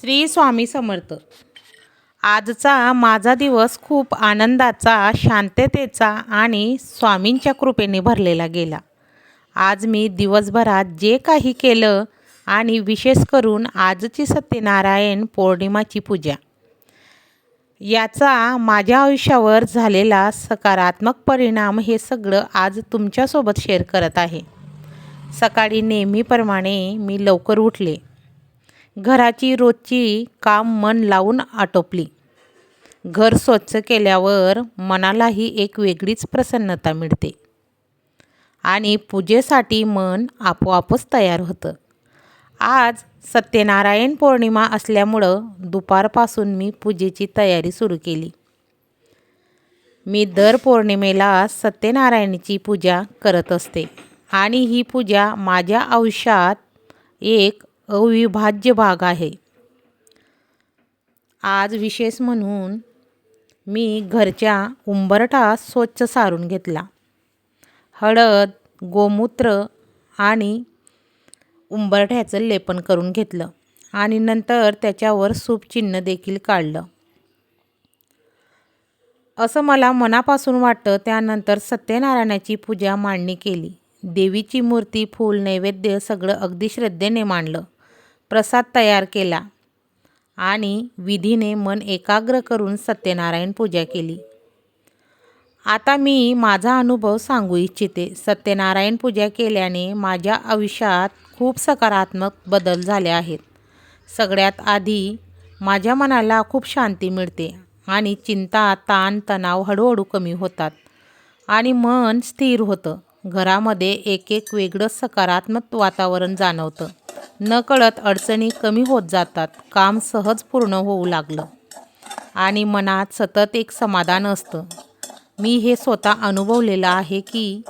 श्री स्वामी समर्थ. आजचा माझा दिवस खूप आनंदाचा शांततेचा आणि स्वामींच्या कृपेने भरलेला गेला. आज मी दिवसभरात जे काही केलं आणि विशेष करून आजची सत्यनारायण पौर्णिमाची पूजा. याचा माझ्या आयुष्यावर झालेला सकारात्मक परिणाम हे सगळं आज तुमच्यासोबत शेअर करत आहे. सकाळी नेहमीप्रमाणे मी लवकर उठले. घराची रोजची काम मन लावून आटोपली. घर स्वच्छ केल्यावर मनालाही एक वेगळीच प्रसन्नता मिळते. आणि पूजेसाठी मन आपोआपच तयार होतं. आज सत्यनारायण पौर्णिमा असल्यामुळं दुपारपासून मी पूजेची तयारी सुरू केली. मी दर पौर्णिमेला सत्यनारायणची पूजा करत असते. आणि ही पूजा माझ्या आयुष्यात एक अविभाज्य भाग आहे. आज विशेष म्हणून मी घरच्या उंबरठा स्वच्छ सारून घेतला. हळद गोमूत्र आणि उंबरठ्याचं लेपन करून घेतलं आणि नंतर त्याच्यावर सूप चिन्ह देखील काढलं. असं मला मनापासून वाटतं त्यानंतर सत्यनारायणाची पूजा मांडणी केली. देवीची मूर्ती फूल नैवेद्य सगळं अगदी श्रद्धेने मांडलं. प्रसाद तयार केला आणि विधीने मन एकाग्र करून सत्यनारायण पूजा केली. आता मी माझा अनुभव सांगू इच्छिते. सत्यनारायण पूजा केल्याने माझ्या आयुष्यात खूप सकारात्मक बदल झाले आहेत. सगळ्यात आधी माझ्या मनाला खूप शांती मिळते आणि चिंता ताण तणाव हळूहळू कमी होतात आणि मन स्थिर होतं. घरामध्ये एक एक वेगळं सकारात्मक वातावरण जाणवतं. नकळत अडचणी कमी होत जातात काम सहज पूर्ण होऊ लागलं. आणि मनात सतत एक समाधान असतं. मी हे स्वतः अनुभवलेलं आहे की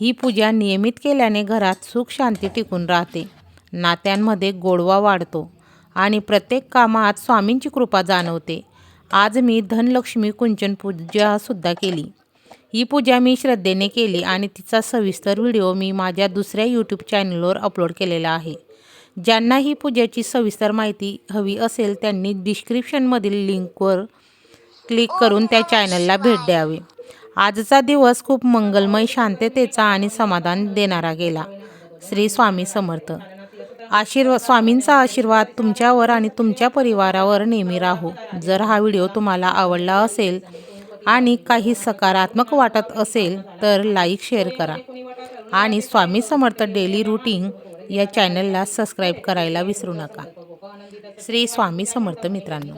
ही पूजा नियमित केल्याने घरात सुख शांती टिकून राहते. नात्यांमध्ये गोडवा वाढतो आणि प्रत्येक कामात स्वामींची कृपा जाणवते. आज मी धनलक्ष्मी कुंचन पूजासुद्धा केली. ही पूजा मी श्रद्धेने केली आणि तिचा सविस्तर व्हिडिओ मी माझ्या दुसऱ्या यूट्यूब चॅनलवर अपलोड केलेला आहे. ज्यांना ही पूजेची सविस्तर माहिती हवी असेल त्यांनी डिस्क्रिप्शनमधील लिंकवर क्लिक करून त्या चॅनलला भेट द्यावी. आजचा दिवस खूप मंगलमय शांततेचा आणि समाधान देणारा गेला. श्री स्वामी समर्थ. आशीर्वाद स्वामींचा आशीर्वाद तुमच्यावर आणि तुमच्या परिवारावर नेहमी राहो. जर हा व्हिडिओ तुम्हाला आवडला असेल आणि काही सकारात्मक वाटत असेल तर लाईक शेअर करा. आणि स्वामी समर्थ डेली रुटीन या चॅनलला सबस्क्राईब करायला विसरू नका. श्री स्वामी समर्थ मित्रांनो.